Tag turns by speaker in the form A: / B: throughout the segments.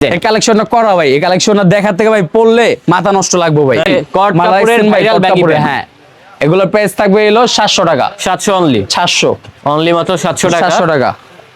A: এই কালেকশনটা করা ভাই এই কালেকশনটা দেখার থেকে ভাই পড়লে মাথা নষ্ট লাগবে ভাই। হ্যাঁ। এগুলোর প্রাইস থাকবে এলো সাতশো টাকা।
B: সাতশো অনলি
A: সাতশো।
B: অনলি মাত্র সাতশো টাকা।
A: সাতশো টাকা।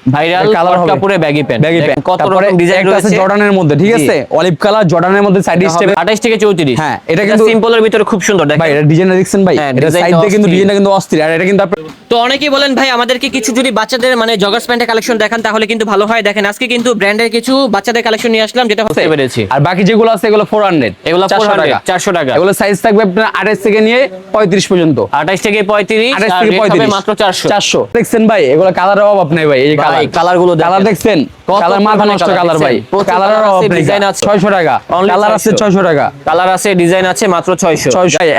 B: ভাইরাল
A: কালার হবে।
B: কাপড়ে ব্যাগি প্যান্ট
A: ব্যাগি প্যান্ট
B: কত রকম ডিজাইন রয়েছে।
A: জর্ডানের মধ্যে ঠিক আছে? অলিভ কালার জর্ডানের মধ্যে সাইড স্টেপ
B: আঠাশ থেকে চৌত্রিশ।
A: হ্যাঁ, এটা কিন্তু-
B: সিম্পলের ভিতরে খুব সুন্দর
A: ভাই এটা ডিজাইনটা দেখছেন ভাই?
B: হ্যাঁ,
A: এটা সাইড দিয়ে কিন্তু ডিজাইনটা কিন্তু অস্থির। আর এটা কিন্তু
C: তো অনেকেই বলেন ভাই আমাদেরকে কিছু যদি বাচ্চাদের মানে জগার্স প্যান্টের কালেকশন দেখান তাহলে কিন্তু ভালো হয়। দেখেন আজকে কিন্তু ব্র্যান্ডের কিছু বাচ্চাদের কালেকশন নিয়ে আসলাম যেটা
B: বুঝতে পেরেছি।
A: আর বাকি যেগুলো আছে এগুলো ফোর হান্ড্রেড
B: এগুলো
A: চারশো
B: 400
A: টাকা। এগুলো সাইজ থাকবে আপনার আঠাশ থেকে নিয়ে পঁয়ত্রিশ পর্যন্ত।
B: আঠাশ থেকে পঁয়ত্রিশ
A: আঠাশ
B: আর
A: থেকে
B: rate হবে
A: পঁয়ত্রিশ।
B: মাত্র চারশো।
A: চারশো। দেখছেন ভাই এগুলো কালারের অভাব নেই ভাই এই
B: ভাই, কালারগুলো
A: কালার দেখছেন? কালার মাথা নষ্ট কালার ভাই
B: দেখছেন? প্রচুর
A: কালারের
B: colour
A: অভাব
B: আছে,
A: নেই
B: design আছে।
A: ছয়শো টাকা। কালার আছে
B: 600
A: টাকা।
B: কালার আছে ডিজাইন আছে মাত্র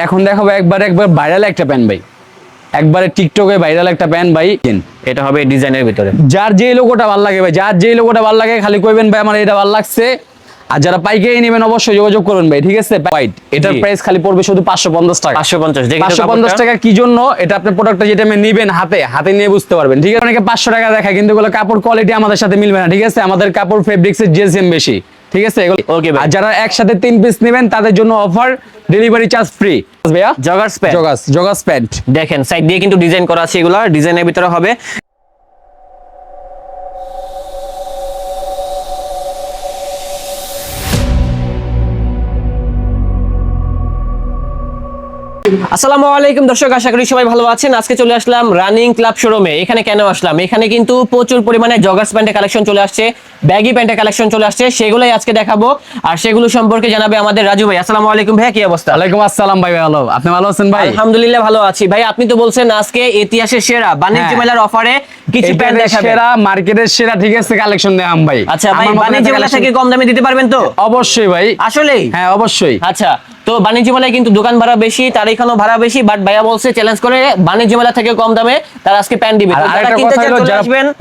A: এখন দেখাবো একবার একবার ভাইরাল একটা প্যান্ট ভাই। একবারে টিকটকে ভাইরাল একটা প্যান্ট ভাই।
B: এটা হবে ডিজাইনের ভিতরে।
A: যার যে লোগোটা ভালো লাগে ভাই যার যে লোকটা ভালো লাগে খালি কইবেন ভাই আমার এটা ভালো লাগছে। আর যারা পাইকারি নেবেন অবশ্যই যোগাযোগ করবেন ভাই ঠিক আছে? হোয়াইট এটার প্রাইস খালি পড়বে শুধু পাঁচশো পঞ্চাশ টাকা।
B: পাঁচশো পঞ্চাশ দেখি তো
A: পাঁচশো পঞ্চাশ
B: কাপড়টা।
A: টাকা কি জন্য? এটা আপনার প্রোডাক্টটা যেটা আমি নিবেন হাতে হাতে নিয়ে বুঝতে পারবেন ঠিক আছে? অনেকে পাঁচশো টাকা দেখায় কিন্তু এগুলো কাপড় কোয়ালিটি আমাদের সাথে মিলবে না ঠিক আছে? আমাদের কাপড় ফেব্রিক্স এর জিএসএম বেশি ঠিক আছে?
B: ভাই।
A: আর যারা একসাথে তিন পিস নেবেন তাদের জন্য অফার ডেলিভারি চার্জ ফ্রি ভাইয়া
B: joggers pant
A: joggers joggers pant
B: দেখেন সাইড দিয়ে কিন্তু ডিজাইন করা আছে এগুলা ডিজাইনের ভিতরে হবে। আসসালামু আলাইকুম দর্শক আশা করি সবাই ভালো আছেন। আজকে চলে আসলাম রানিং ক্লাব শোরুমে এখানে কেন আসলাম? এখানে কিন্তু প্রচুর পরিমাণে জগার্স প্যান্টের কালেকশন চলে আসছে ব্যাগি প্যান্টের কালেকশন চলে আসছে সেগুলোই আজকে দেখাবো। আর সেগুলো সম্পর্কে জানাবে আমাদের রাজু ভাই। আসসালামু আলাইকুম ভাই কি অবস্থা?
A: ওয়ালাইকুম আসসালাম ভাই ভালো। আপনি ভালো আছেন ভাই?
B: আলহামদুলিল্লাহ ভালো আছি। ভাই আপনি তো বলছেন আজকে ইতিহাসের সেরা বাণিজ্য
A: হ্যাঁ।
B: মেলার অফারে কিছু প্যান্ট দেখাবেন।
A: সেরা মার্কেটের সেরা ঠিক আছে কালেকশন দেখাম ভাই।
B: আচ্ছা ভাই বাণিজ্য মেলা থেকে কম দামে দিতে পারবেন তো?
A: অবশ্যই ভাই।
B: আসলেই?
A: হ্যাঁ অবশ্যই।
B: আচ্ছা। তো বাণিজ্য মেলায় কিন্তু দোকান ভাড়া বেশি তার এখানেও ভাড়া বেশি বাট ভাইয়া বলছে চ্যালেঞ্জ করে বাণিজ্য মেলা থেকে কম দামে তারা আজকে প্যান্ট দিবে।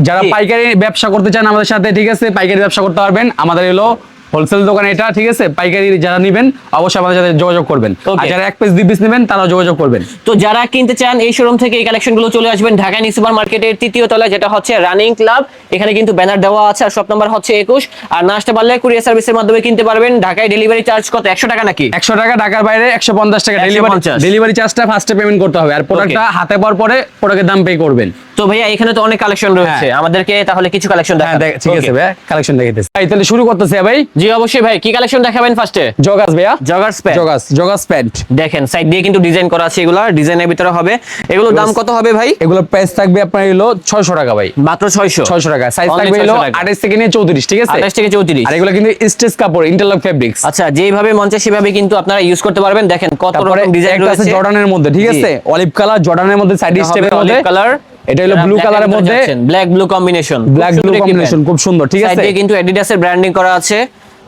B: যারা।
A: পাইকারি ব্যবসা করতে চান আমাদের সাথে ঠিক আছে? পাইকারি ব্যবসা করতে পারবেন। আমাদের হলো হোলসেল দোকান এটা ঠিক আছে? পাইকারি যারা নেবেন অবশ্যই আমাদের সাথে যোগাযোগ করবেন। আর যারা এক পিস দুই পিস নেবেন তারাও যোগাযোগ করবেন।
B: তো যারা কিনতে চান এই শোরুম থেকে এই কালেকশনগুলো চলে আসবেন ঢাকা নিউ সুপার মার্কেটের তৃতীয় তলায় যেটা হচ্ছে রানিং ক্লাব এখানে কিন্তু ব্যানার দেওয়া আছে আর শপ নাম্বার হচ্ছে একুশ। আর না আসতে পারলে কুরিয়ার সার্ভিসের মাধ্যমে কিনতে পারবেন। ঢাকায় ডেলিভারি চার্জ কত? একশো টাকা নাকি?
A: একশো টাকা ঢাকার বাইরে একশো পঞ্চাশ টাকা। ডেলিভারি
B: 150
A: ডেলিভারি চার্জটা ফার্স্টে পেমেন্ট করতে হবে। আর প্রোডাক্টটা হাতে পাওয়ার পরে প্রোডাক্টের দাম পে করবেন।
B: তো ভাইয়া এখানে তো অনেক কালেকশন রয়েছে। আমাদেরকে তাহলে কিছু কালেকশন
A: হ্যাঁ দেখ- ঠিক আছে. ভাই কালেকশন দেখাইতেছি। তাহলে শুরু করতেছে ভাই।
B: জি অবশ্যই ভাই। কি কালেকশন দেখাবেন ফার্স্টে
A: জগাস ভাইয়া।
B: Joggers pant.
A: Joggers joggers pant.
B: দেখেন সাইড দিয়ে কিন্তু ডিজাইন করা আছে এগুলা ডিজাইনের ভিতরে হবে। এগুলোর দাম কত হবে ভাই?
A: এগুলোর প্রাইস থাকবে আপনার হলো ছয়শো টাকা ভাই।
B: মাত্র ছয়শো?
A: ছয়শো টাকা। সাইজ থাকবে হলো
B: 600 টাকা।
A: আঠাশ থেকে নিয়ে চৌত্রিশ ঠিক আছে?
B: আঠাশ থেকে চৌত্রিশ।
A: আর এগুলো কিন্তু স্টেজ কাপড় ইন্টারলক ফেব্রিক্স
B: আচ্ছা যেইভাবে মঞ্চে সেভাবে কিন্তু আপনারা ইউজ করতে পারবেন। দেখেন কত রকম ডিজাইন রয়েছে।
A: জর্ডানের মধ্যে ঠিক আছে? অলিভ কালার জর্ডানের মধ্যে সাইড স্টেপের মধ্যে।
B: কালার
A: এটা হলো ব্লু কালারের মধ্যে।
B: Black blue combination
A: black blue combination খুব সুন্দর ঠিক আছে?
B: কিন্তু অ্যাডিডাসের ব্র্যান্ডিং করা আছে।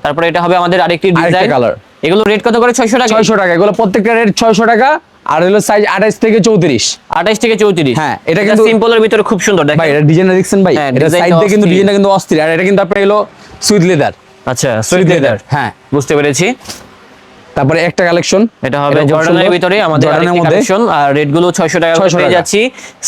B: তারপরে এটা হবে আমাদের আরেকটি ডিজাইন
A: কালার
B: এগুলো রেট কত করে? 600 টাকা?
A: ছয়শো টাকা। এগুলো প্রত্যেকটা রেট ছয়শো টাকা আর হলো সাইজ আঠাশ থেকে চৌত্রিশ।
B: 28 থেকে 34
A: হ্যাঁ, এটা কিন্তু-
B: সিম্পলের ভিতরে খুব সুন্দর দেখেন।
A: ভাই এটা ডিজাইন দেখছেন ভাই?
B: হ্যাঁ,
A: এটা সাইড থেকে কিন্তু। ডিজাইনটা কিন্তু অস্থির। আর এটা কিন্তু আপনার হলো সুইট লেদার
B: আচ্ছা
A: সুইট লেদার হ্যাঁ।
B: বুঝতে পেরেছি।
A: তারপরে একটা কালেকশন
B: এটা হবে জর্ডানের ভিতরে আমাদের
A: জর্ডানের মধ্যে
B: কালেকশন আর রেটগুলো 600 টাকা করে
A: 600
B: পেয়ে। যাচ্ছি।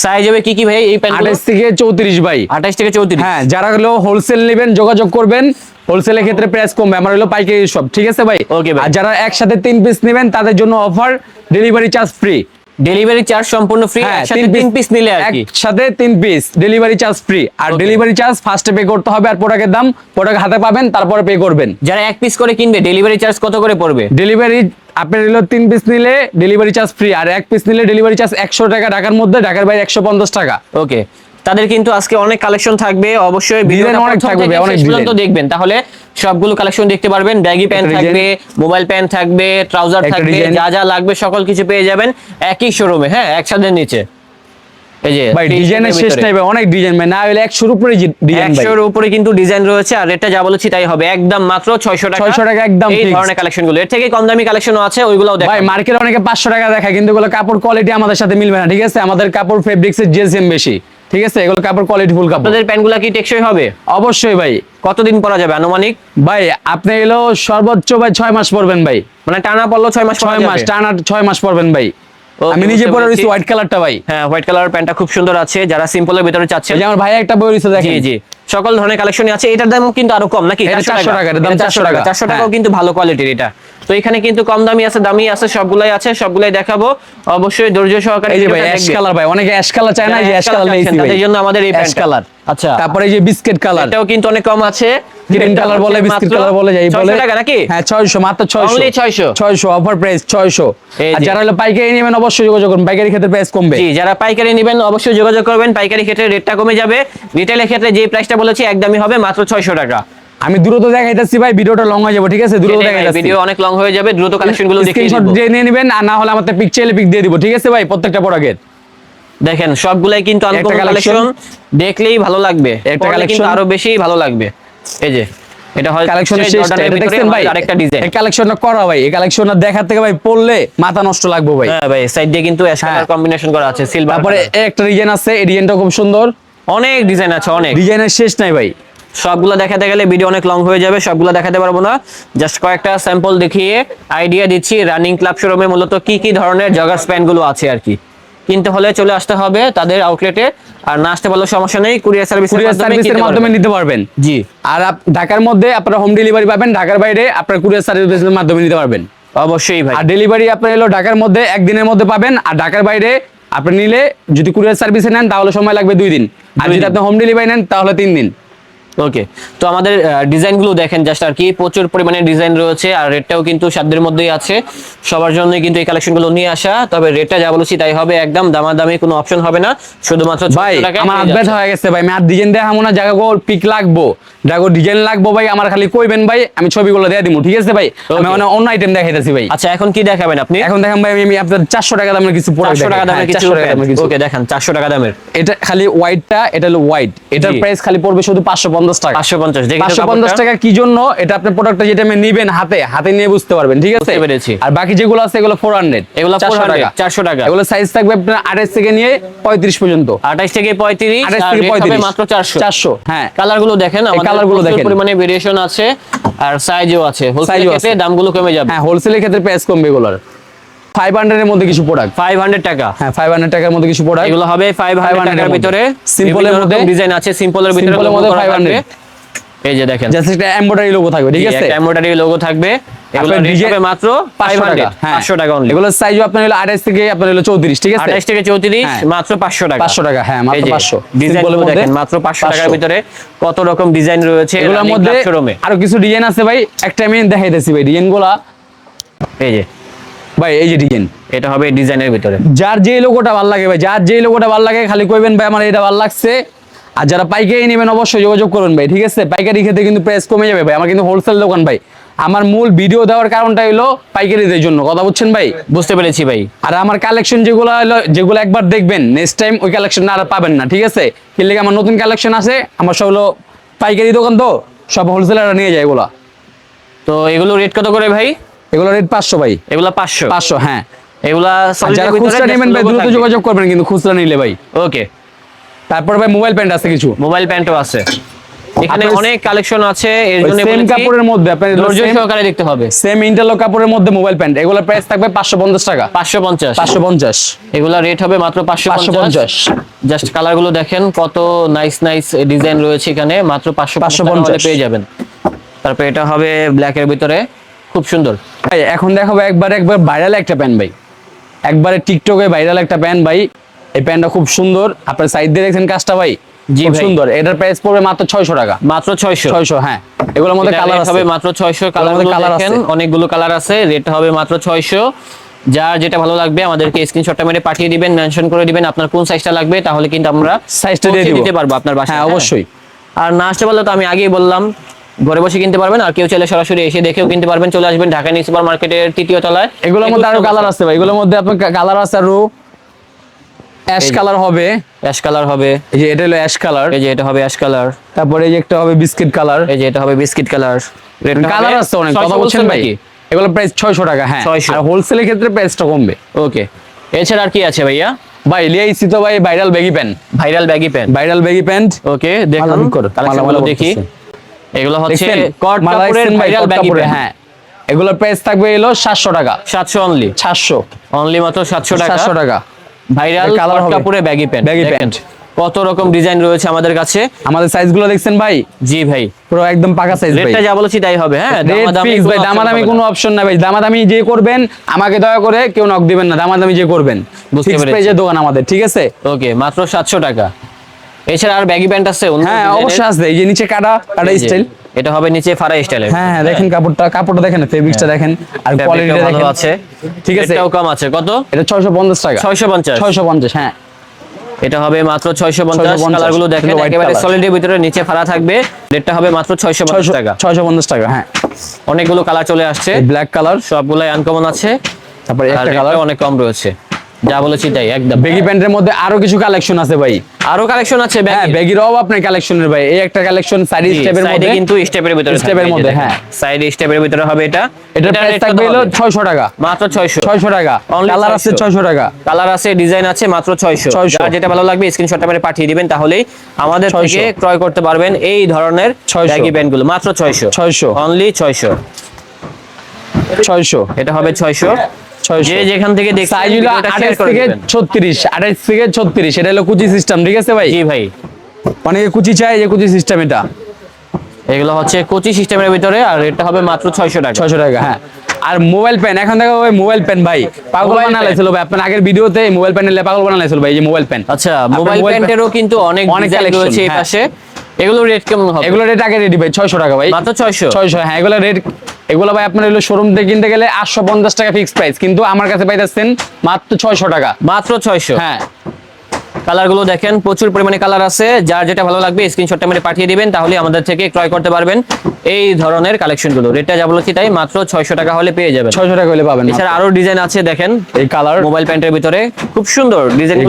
B: সাইজ হবে কি কি ভাই এই প্যান্ট
A: আঠাশ থেকে চৌত্রিশ ভাই।
B: 28 থেকে 34
A: হ্যাঁ যারা হলো হোলসেল নেবেন যোগাযোগ করবেন। হোলসেলের ক্ষেত্রে প্রাইস কমবে আমার হলো পাইকারি সব ঠিক আছে ভাই?
B: ওকে ভাই।
A: আর যারা একসাথে তিন পিস নেবেন তাদের জন্য offer delivery charge free
B: delivery charge সম্পূর্ণ ফ্রি
A: হ্যাঁ
B: একসাথে তিন পিস নিলে আর কি।
A: একসাথে তিন পিস ডেলিভারি চার্জ ফ্রি আর ডেলিভারি চার্জ ফার্স্টে পে করতে হবে আর প্রোডাক্টের দাম প্রোডাক্ট হাতে পাবেন তারপরে পে করবেন।
B: যারা এক পিস করে কিনবে ডেলিভারি চার্জ কত করে পড়বে?
A: ডেলিভারি আপনার হলো তিন পিস নিলে ডেলিভারি চার্জ ফ্রি আর এক পিস নিলে ডেলিভারি চার্জ একশো টাকা ঢাকার মধ্যে ঢাকার বাইরে একশো পঞ্চাশ টাকা।
B: ওকে তাদের কিন্তু আজকে অনেক কালেকশন থাকবে। অবশ্যই ভিডিওটা
A: অনেক থাকবে, অনেক
B: শেষ পর্যন্ত দেখবেন। তাহলে সবগুলো কালেকশন দেখতে পারবেন। ব্যাগি প্যান্ট থাকবে মোবাইল প্যান্ট থাকবে ট্রাউজার থাকবে যা যা লাগবে সকল কিছু পেয়ে যাবেন একই শোরুমে হ্যাঁ একসাথে নিচে। এই যে
A: ভাই ডিজাইনের শেষ নাই ভাই অনেক ডিজাইন ভাই না হলে একশোর উপরে ডিজাইন ভাই।
B: উপরে কিন্তু ডিজাইন রয়েছে আর রেটটা যা বলেছি তাই হবে। একদম মাত্র ছয়শো টাকা।
A: 600 টাকা একদম
B: এই ধরনের কালেকশনগুলো। এর থেকে কম দামি কালেকশনও আছে ওইগুলোও
A: ভাই মার্কেটে অনেকে পাঁচশো টাকা দেখায় কিন্তু এগুলো কাপড় কোয়ালিটি আমাদের সাথে মিলবে না ঠিক আছে? আমাদের কাপড় ফেব্রিক্স এর জিএসএম বেশি। ঠিক আছে? এগুলো কাপড় কোয়ালিটি ফুল কাপড়।
B: আপনাদের প্যান্টগুলো কি টেকসই হবে?
A: অবশ্যই ভাই।
B: কতদিন পরা যাবে আনুমানিক?
A: ভাই আপনি এলো সর্বোচ্চ ভাই ছয় মাস পড়বেন ভাই।
B: মানে টানা পড়ল ছয় মাস
A: ছয় মাস? টানা ছয় মাস পড়বেন ভাই। আমি নিজে পরে। রয়েছি হোয়াইট কালারটা ভাই।
B: হ্যাঁ হোয়াইট কালার প্যান্টটা খুব সুন্দর আছে। যারা সিম্পলের ভিতরে
A: যে আমার ভাই একটা বই রয়েছে
B: জি
A: দেখেন।
B: জি সকল ধরনের কালেকশন আছে। এটার দাম কিন্তু আরও কম নাকি?
A: এটা 400 টাকা, এটার দাম 400 টাকা।
B: চারশো টাকাও
A: হ্যাঁ।
B: কিন্তু ভালো কোয়ালিটির এটা। তো এখানে কিন্তু কম দামি আছে দামি আছে সবগুলাই আছে সবগুলাই দেখাবো। অবশ্যই ধৈর্য সহকারে
A: এই যে ভাই অ্যাশ কালার ভাই অনেকে অ্যাশ কালার চায় না এই যে অ্যাশ কালার ভাই
B: তাদের জন্য আমাদের এই
A: অ্যাশ কালার
B: আচ্ছা।
A: তারপরে এই যে বিস্কিট কালার
B: এটাও কিন্তু অনেক কম আছে।
A: গ্রিন কালার বলে বিস্কিট কালার বলে যাই
B: 600
A: বলে
B: টাকা নাকি?
A: হ্যাঁ 600 মাত্র 600
B: Only 600
A: 600 অফার প্রাইস 600
B: এই
A: আর। যারা হলো পাইকারি নেবেন অবশ্যই যোগাযোগ করুন। পাইকারি ক্ষেত্রে প্রাইস কমবে।
B: জি যারা পাইকারি নেবেন অবশ্যই যোগাযোগ করবেন। পাইকারি ক্ষেত্রে রেটটা কমে যাবে। রিটেলের ক্ষেত্রে যে প্রাইসটা বলেছি একদমই হবে মাত্র 600 টাকা।
A: আমি দ্রুত দেখাইতেছি ভাই ভিডিওটা লং হয়ে যাবে ঠিক আছে? দ্রুত দেখাইতেছি।
B: ভিডিও অনেক লং হয়ে যাবে দ্রুত কালেকশনগুলো দেখিয়ে
A: স্ক্রিনশট
B: দিব।
A: দিয়ে নিয়ে নেবেন আর না হলে আমাদের পিক চাইলে পিক দিয়ে দিব ঠিক আছে ভাই? প্রত্যেকটা প্রোডাক্টের
B: দেখেন সবগুলাই কিন্তু আনকমন কালেকশন দেখলেই ভালো লাগবে।
A: একটা
B: কিন্তু আরও বেশি ভালো লাগবে। এই যে এটা হয়
A: কালেকশনের শেষটা এটা দেখছেন ভাই?
B: আরেকটা ডিজাইন
A: এই কালেকশনটা করা ভাই এই কালেকশনটা দেখার থেকে ভাই পড়লে মাথা নষ্ট লাগবে ভাই।
B: হ্যাঁ ভাই সাইড দিয়ে কিন্তু অ্যাশ কালার। কম্বিনেশন করা আছে সিলভার
A: তারপরে একটা ডিজাইন আছে এই ডিজাইনটা খুব সুন্দর।
B: অনেক ডিজাইন আছে অনেক।
A: ডিজাইনের শেষ নাই ভাই।
B: সবগুলো দেখাতে গেলে ভিডিও অনেক লং হয়ে যাবে সবগুলো দেখাতে পারব না। জাস্ট কয়েকটা স্যাম্পল দেখিয়ে আইডিয়া দিচ্ছি রানিং ক্লাব শোরুমে মূলত কি কি ধরনের জগার্স প্যান্টগুলো আছে আর কি। কিনতে হলে চলে আসতে হবে তাদের আউটলেটে আর না আসতে পারলেও সমস্যা নেই কুরিয়ার সার্ভিস
A: কুরিয়ার সার্ভিসের মাধ্যমে নিতে পারবেন।
B: জি।
A: আর ঢাকার মধ্যে আপনারা হোম ডেলিভারি পাবেন ঢাকার বাইরে আপনারা কুরিয়ার সার্ভিসের মাধ্যমে নিতে পারবেন।
B: অবশ্যই ভাই।
A: আর ডেলিভারি আপনার এলো ঢাকার মধ্যে একদিনের মধ্যে পাবেন আর ঢাকার বাইরে আপনি নিলে যদি কুরিয়ার সার্ভিসে নেন তাহলে সময় লাগবে দুই দিন। আর যদি আপনি হোম ডেলিভারি নেন তাহলে তিন দিন।
B: ওকে তো আমাদের ডিজাইনগুলো দেখেন জাস্ট আর কি। প্রচুর পরিমাণে ডিজাইন রয়েছে আর রেটটাও কিন্তু সাধ্যের মধ্যেই আছে। সবার জন্য কিন্তু এই কালেকশনগুলো নিয়ে আসা। তবে রেটটা যা বলেছি তাই হবে। একদম দামাদামি কোনো অপশন হবে না। শুধুমাত্র
A: ভাই আমার হাত ব্যথা হয়ে গেছে ভাই। আমি আর ডিজাইন দেখামো না জায়গা পিক লাগবো। জায়গা ডিজাইন লাগবো ভাই আমার খালি কইবেন ভাই আমি ছবিগুলো দিয়ে দিব ঠিক আছে ভাই? আমি. অনেক অন্য আইটেম দেখাইতেছি ভাই।
B: আচ্ছা এখন কি দেখাবেন আপনি?
A: এখন দেখেন ভাই আমি- আপনার চারশো টাকা দামের কিছু প্রোডাক্ট
B: চারশো টাকা দামের কিছু ওকে দেখেন চারশো টাকা দামের।
A: এটা খালি হোয়াইটটা এটা হলো হোয়াইট এটার প্রাইস খালি পড়বে শুধু পাঁচশো পঞ্চাশ টাকা।
B: পাঁচশো পঞ্চাশ দেখি তো
A: পাঁচশো পঞ্চাশ
B: কাপড়টা।
A: টাকা কি জন্য? এটা আপনি প্রোডাক্টটা যেটা আমি নিবেন হাতে হাতে নিয়ে বুঝতে পারবেন ঠিক আছে?
B: পেরেছি।
A: আর বাকি যেগুলো আছে এগুলো ফোর হান্ড্রেড
B: এগুলো 400 400 টাকা।
A: এগুলো সাইজ থাকবে আপনার আঠাইশ থেকে নিয়ে পঁয়ত্রিশ পর্যন্ত।
B: আঠাইশ থেকে পঁয়ত্রিশ
A: আঠাইশ
B: আর
A: থেকে
B: rate হবে
A: পঁয়ত্রিশ
B: মাত্র চারশো।
A: চারশো হ্যাঁ।
B: কালারগুলো দেখেন আমাদের
A: colour গুলো দেখেন।
B: পরিমাণে ভেরিয়েশন আছে আর সাইজও আছে।
A: হোলসেলের
B: ক্ষেত্রে দামগুলো কমে যাবে।
A: হ্যাঁ হোলসেলের ক্ষেত্রে প্রাইস কমবে এগুলোর। 500 এর মধ্যে কিছু প্রোডাক্ট
B: ফাইভ হান্ড্রেড টাকা।
A: হ্যাঁ ফাইভ হান্ড্রেড টাকার মধ্যে কিছু প্রোডাক্ট
B: এগুলো হবে ফাইভ
A: 500
B: হান্ড্রেড টাকার
A: এর
B: ভিতরে।
A: সিম্পলের মধ্যে-
B: ডিজাইন আছে। সিম্পলের ভিতরে logo
A: মধ্যে
B: করা
A: 500
B: থাকবে। এই যে দেখেন।
A: জাস্ট একটা এমব্রয়ডারি লোগো থাকবে ঠিক আছে?
B: এমব্রয়ডারি লোগো থাকবে। এগুলো
A: আপনার
B: রেট
A: ডিজাইন
B: হবে মাত্র
A: টাকা।
B: পাঁচশো টাকা। অনলি
A: এগুলোর সাইজও আপনার হলো আঠাইশ থেকে আপনার হলো চৌত্রিশ ঠিক আছে?
B: আঠাইশ থেকে চৌত্রিশ। মাত্র পাঁচশো টাকা।
A: 500 টাকা, হ্যাঁ, মাত্র 500
B: ডিজাইন
A: Simple এর মধ্যে
B: দেখেন মাত্র পাঁচশো টাকার ভিতরে কত রকম ডিজাইন রয়েছে
A: এগুলোর মধ্যে আরও কিছু ডিজাইন আছে ভাই একটা আমি দেখাইতেছি ভাই ডিজাইনগুলা।
B: এই যে।
A: ভাই এই যে ডিজাইন
B: এটা হবে ডিজাইনের ভিতরে।
A: যার যে লোগোটা ভালো লাগে ভাই যার যে লোগোটা ভালো লাগে খালি কইবেন ভাই আমার এটা ভালো লাগছে। আর যারা পাইকারি নেবেন অবশ্যই যোগাযোগ করুন ভাই ঠিক আছে? পাইকারি ক্ষেত্রে কিন্তু প্রাইস কমে যাবে ভাই আমার কিন্তু হোলসেল দোকান ভাই। আমার মূল ভিডিও দেওয়ার কারণটা হলো পাইকারিদের জন্য। কথা বুঝছেন ভাই?
B: বুঝতে পেরেছি ভাই।
A: আর আমার কালেকশন যেগুলো হলো যেগুলো একবার দেখবেন নেক্সট টাইম ওই কালেকশন আর পাবেন না ঠিক আছে? লেগে আমার নতুন কালেকশন আছে আমার সব হলো পাইকারি দোকান তো সব হোলসেলাররা নিয়ে যায় এগুলো।
B: তো এগুলো রেট কত করে ভাই?
A: এগুলো রেট পাঁচশো ভাই।
B: এগুলা পাঁচশো?
A: পাঁচশো হ্যাঁ।
B: এগুলা
A: আর যারা খুচরা নেবেন ভাই দ্রুত যোগাযোগ করবেন কিন্তু খুচরা নিলে ভাই।
B: ওকে
A: তারপর ভাই মোবাইল প্যান্ট আছে কিছু?
B: মোবাইল প্যান্টও আছে। এখানে অনেক কালেকশন আছে এর জন্য
A: same কাপড়ের মধ্যে আপনার
B: ধৈর্য সহকারে দেখতে হবে।
A: সেম ইন্টারলক কাপড়ের মধ্যে মোবাইল প্যান্ট এগুলোর প্রাইস থাকবে পাঁচশো পঞ্চাশ টাকা।
B: পাঁচশো পঞ্চাশ।
A: পাঁচশো পঞ্চাশ।
B: এগুলা রেট হবে মাত্র পাঁচশো
A: পাঁচশো
B: পঞ্চাশ।
A: পঞ্চাশ
B: জাস্ট কালারগুলো দেখেন কত নাইস নাইস ডিজাইন রয়েছে এখানে মাত্র পাঁচশো পাঁচশো
A: 550
B: পেয়ে যাবেন। তারপর এটা হবে ব্ল্যাক এর ভিতরে খুব সুন্দর।
A: ভাই এখন দেখাবো একবার একবার ভাইরাল একটা প্যান্ট ভাই। একবারে টিকটকে ভাইরাল একটা প্যান্ট ভাই। এই প্যান্টটা খুব সুন্দর। আপনার সাইড দিয়ে দেখছেন কাজটা ভাই।
B: জি।
A: সুন্দর। এটার প্রাইস পড়বে মাত্র ছয়শো টাকা।
B: মাত্র ছয়শো।
A: ছয়শো হ্যাঁ। এগুলোর মধ্যে কালার
B: হবে মাত্র ছয়শো কালার
A: মধ্যে
B: দেখেন
A: আছে।
B: অনেকগুলো কালার আছে রেট হবে মাত্র ছয়শো। যার যেটা ভালো লাগবে আমাদেরকে স্ক্রিনশটটা মেরে পাঠিয়ে দিবেন মেনশন করে দিবেন আপনার কোন সাইজটা লাগবে তাহলে কিন্তু আমরা
A: সাইজটা দিয়ে
B: দিতে পারব আপনার বাসায়
A: হ্যাঁ অবশ্যই।
B: আর না আসতে পারলে তো আমি আগেই বললাম ঘরে বসে কিনতে পারবেন আর কেউ চাইলে সরাসরি এসে দেখেও কিনতে পারবেন চলে আসবেন ঢাকা নিউ সুপার মার্কেটের তৃতীয় তলায়।
A: এগুলোর মধ্যে আরও কালার আছে ভাই। এগুলোর মধ্যে আপনার কালার আছে আরও অ্যাশ কালার হবে।
B: অ্যাশ কালার হবে।
A: এই যে এটা হলো অ্যাশ কালার
B: এই যে এটা হবে অ্যাশ কালার
A: তারপরে এই যে একটা হবে বিস্কিট কালার
B: এই যে এটা হবে বিস্কিট কালার
A: কালার আছে অনেক কথা বলছেন ভাই? এগুলো প্রাইস ছয়শো টাকা হ্যাঁ।
B: 600
A: আর হোলসেলের ক্ষেত্রে প্রাইসটা কমবে।
B: ওকে এছাড়া আর কি আছে ভাইয়া?
A: ভাই লিয়াইছি তো ভাই viral baggy pant
B: viral baggy pant
A: viral baggy pant
B: okay দেখুন। কালেকশনগুলো দেখি। এগুলো হচ্ছে কট কাপড়ের ভাইরাল ব্যাগি প্যান্ট
A: হ্যাঁ। এগুলোর প্রাইস থাকবে এলো সাতশো টাকা।
B: সাতশো অনলি
A: সাতশো।
B: অনলি মাত্র সাতশো টাকা।
A: সাতশো টাকা।
B: Viral
A: colour.
B: কাপড়ে ব্যাগি প্যান্ট
A: Baggy
B: দেখেন, কত রকম ডিজাইন রয়েছে আমাদের কাছে।
A: আমাদের সাইজগুলো দেখছেন ভাই?
B: জি ভাই।
A: পুরো একদম পাকা সাইজ ভাই।
B: রেটটা যা বলেছি তাই হবে হ্যাঁ? দামাদামি
A: ভাই
B: কোনো অপশন
A: দামাদামি কোনো
B: না।
A: অপশন নাই ভাই। দামাদামি যে করবেন আমাকে দয়া করে কেউ নক দিবেন না। দামাদামি যে করবেন।
B: বুঝতে পেরেছি।
A: দোকান আমাদের ঠিক আছে?
B: ওকে মাত্র সাতশো টাকা। এছাড়া আর ব্যাগি প্যান্ট আছে
A: হ্যাঁ? অবশ্যই আছে এই যে নিচে কাটা কাটা স্টাইল
B: এটা হবে নিচে ফারা স্টাইলের
A: হ্যাঁ হ্যাঁ দেখেন কাপড়টা কাপড়টা দেখেন ফেব্রিক্সটা দেখেন আর কোয়ালিটিটা
B: ভালো
A: দেখেন।
B: আছে।
A: ঠিক আছে।
B: এটাও কম আছে। কত?
A: এটা 650 টাকা।
B: 650
A: 650 হ্যাঁ।
B: এটা হবে মাত্র 650
A: 650
B: কালারগুলো দেখেন একেবারে সলিডের ভিতরে নিচে ফাড়া থাকবে। রেটটা হবে মাত্র 650 টাকা।
A: 650 টাকা হ্যাঁ।
B: অনেকগুলো কালার চলে আসছে।
A: ব্ল্যাক কালার
B: সবগুলাই আনকমন আছে।
A: তারপরে একটা কালার
B: অনেক কম রয়েছে। যা বলেছি তাই একদম।
A: বেগি প্যান্টের মধ্যে আরও কিছু কালেকশন আছে ভাই।
B: আরও কালেকশন আছে
A: হ্যাঁ বেগির অভাব আপনার কালেকশনের ভাই। এই একটা কালেকশন সাইড স্টেপের মধ্যে
B: কিন্তু স্টেপের ভিতরে
A: এর মধ্যে, হ্যাঁ।
B: সাইডে স্টেপের ভিতরে হবে এটা।
A: এটার প্রাইস থাকবে হলো 600 টাকা।
B: মাত্র 600
A: 600 টাকা। কালার আছে
B: 600
A: 600 টাকা।
B: কালার আছে ডিজাইন আছে মাত্র 600
A: 600
B: যার যেটা ভালো লাগবে স্ক্রিনশটটা মেরে পাঠিয়ে দিবেন তাহলেই আমাদের
A: 600
B: থেকে ক্রয় করতে পারবেন এই ধরনের
A: 600
B: ব্যাগি প্যান্টগুলো মাত্র 600
A: 600
B: অনলি 600
A: 600
B: এটা হবে 600 যে যেখান থেকে
A: সাইজ হলো 28 থেকে 36 28 থেকে 36 এটা হলো কুচি সিস্টেম ঠিক আছে ভাই?
B: জি ভাই।
A: অনেকে কুচি চাই যে কুচি সিস্টেম এটা।
B: এগুলো হচ্ছে কোচি সিস্টেমের ভিতরে আর এটা হবে মাত্র 600 টাকা।
A: 600 টাকা হ্যাঁ। আর মোবাইল পেন এখন দেখো ওই মোবাইল পেন ভাই। পাগল
B: Mobile
A: বানা
B: pen।
A: লাইছিল ভাই আপনার আগের ভিডিওতে মোবাইল পেন পাগল বানালাইছিল ভাই এই যে মোবাইল পেন
B: আচ্ছা মোবাইল প্যান্টেরও কিন্তু অনেক
A: অনেক collection,
B: রয়েছে এই
A: হ্যাঁ।
B: পাশে। এগুলো রেট কেমন হবে?
A: এগুলো রেট আগে রেডি ভাই 600 টাকা ভাই।
B: মাত্র 600
A: 600 হ্যাঁ এগুলো রেট এগুলো ভাই আপনার হলো শোরুম থেকে কিনতে গেলে 850 টাকা ফিক্স প্রাইস কিন্তু আমার কাছে পাইতেছেন মাত্র 600 টাকা।
B: মাত্র 600
A: হ্যাঁ।
B: কালারগুলো দেখেন প্রচুর পরিমাণে কালার আছে। যার যেটা ভালো লাগবে স্ক্রিনশটটা মেরে পাঠিয়ে দিবেন তাহলে আমাদের থেকে ক্রয় করতে পারবেন। এই ধরনের কালেকশনগুলো রেটটা যা বলেছি তাই মাত্র 600 টাকা হলে পেয়ে যাবেন।
A: 600 টাকা হলে পাবেন
B: এছাড়া আরও ডিজাইন আছে দেখেন।
A: এই কালার
B: মোবাইল প্যান্টের ভিতরে। খুব সুন্দর।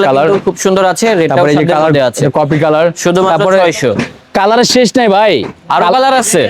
A: Colour।
B: কিন্তু খুব সুন্দর আছে।
A: কালার
B: মধ্যে আছে।
A: কপি কালার
B: শুধুমাত্র 600
A: কালারের শেষ নাই ভাই।
B: আরও কালার আছে?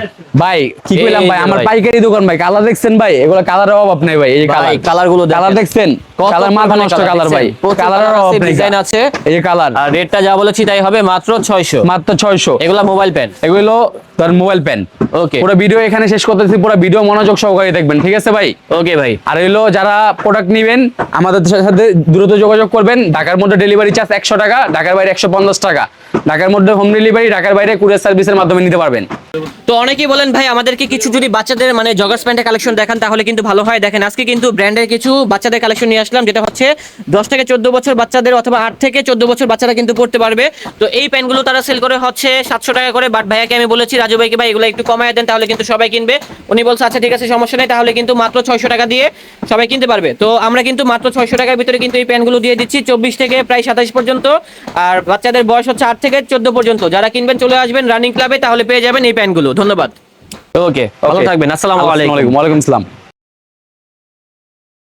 A: ভাই কি কইলাম ভাই? আমার পাইকারি দোকান ভাই কালার দেখছেন ভাই? এগুলো কালারের অভাব নাই ভাই এই যে কালার।
B: কালারগুলো দেখেন।
A: কালার দেখছেন? কালার মাথা নষ্ট কালার ভাই কালারের অভাব
B: আছে,
A: নেই
B: design আছে।
A: এই যে কালার।
B: আর রেটটা যা বলেছি তাই হবে মাত্র 600
A: মাত্র 600
B: এগুলা মোবাইল প্যান্ট
A: এগুলো তোর মোবাইল পেন
B: ওকে
A: পুরো ভিডিও এখানে শেষ করতেছি পুরো ভিডিও মনোযোগ সহকারে দেখবেন ঠিক আছে ভাই?
B: ওকে ভাই।
A: আর হলো যারা প্রোডাক্ট নেবেন আমাদের সাথে দ্রুত যোগাযোগ করবেন। ঢাকার মধ্যে ডেলিভারি চার্জ একশো টাকা ঢাকার বাইরে একশো পঞ্চাশ টাকা। ঢাকার মধ্যে হোম ডেলিভারি ঢাকার বাইরে কুরিয়ার সার্ভিসের মাধ্যমে নিতে পারবেন।
C: তো অনেকেই বলেন, ভাই, আমাদেরকে কিছু যদি বাচ্চাদের মানে জগার্স প্যান্টের কালেকশন দেখান, তাহলে কিন্তু ভালো হয়। দেখেন, আজকে কিন্তু ব্র্যান্ডের কিছু বাচ্চাদের কালেকশন নিয়ে আসলাম, যেটা হচ্ছে দশ থেকে চোদ্দ বছর বাচ্চাদের অথবা আট থেকে চোদ্দ বছর বাচ্চারা কিন্তু পড়তে পারবে। তো এই প্যান্টগুলো তারা সেল করে হচ্ছে সাতশো টাকা করে। বাট ভাইয়াকে আমি বলেছি, রাজু ভাইকে ভাই, এগুলো একটু কমায় দেন, তাহলে কিন্তু সবাই কিনবে। উনি বলছে আচ্ছা ঠিক আছে, সমস্যা নেই, তাহলে কিন্তু মাত্র ছয়শো টাকা দিয়ে সবাই কিনতে পারবে। তো আমরা কিন্তু মাত্র ছয়শো টাকার ভিতরে কিন্তু এই প্যান্টগুলো দিয়ে দিচ্ছি, চব্বিশ থেকে প্রায় সাতাশ পর্যন্ত। আর বাচ্চাদের বয়স হচ্ছে আট থেকে চোদ্দ পর্যন্ত। যারা কিনবেন, চলে আসবেন রানিং ক্লাবে তাহলে পেয়ে যাবেন এই প্যান্টগুলো ধন্যবাদ।
B: ওকে ভালো থাকবেন আসসালামু
A: আলাইকুম। ওয়ালাইকুম আসসালাম।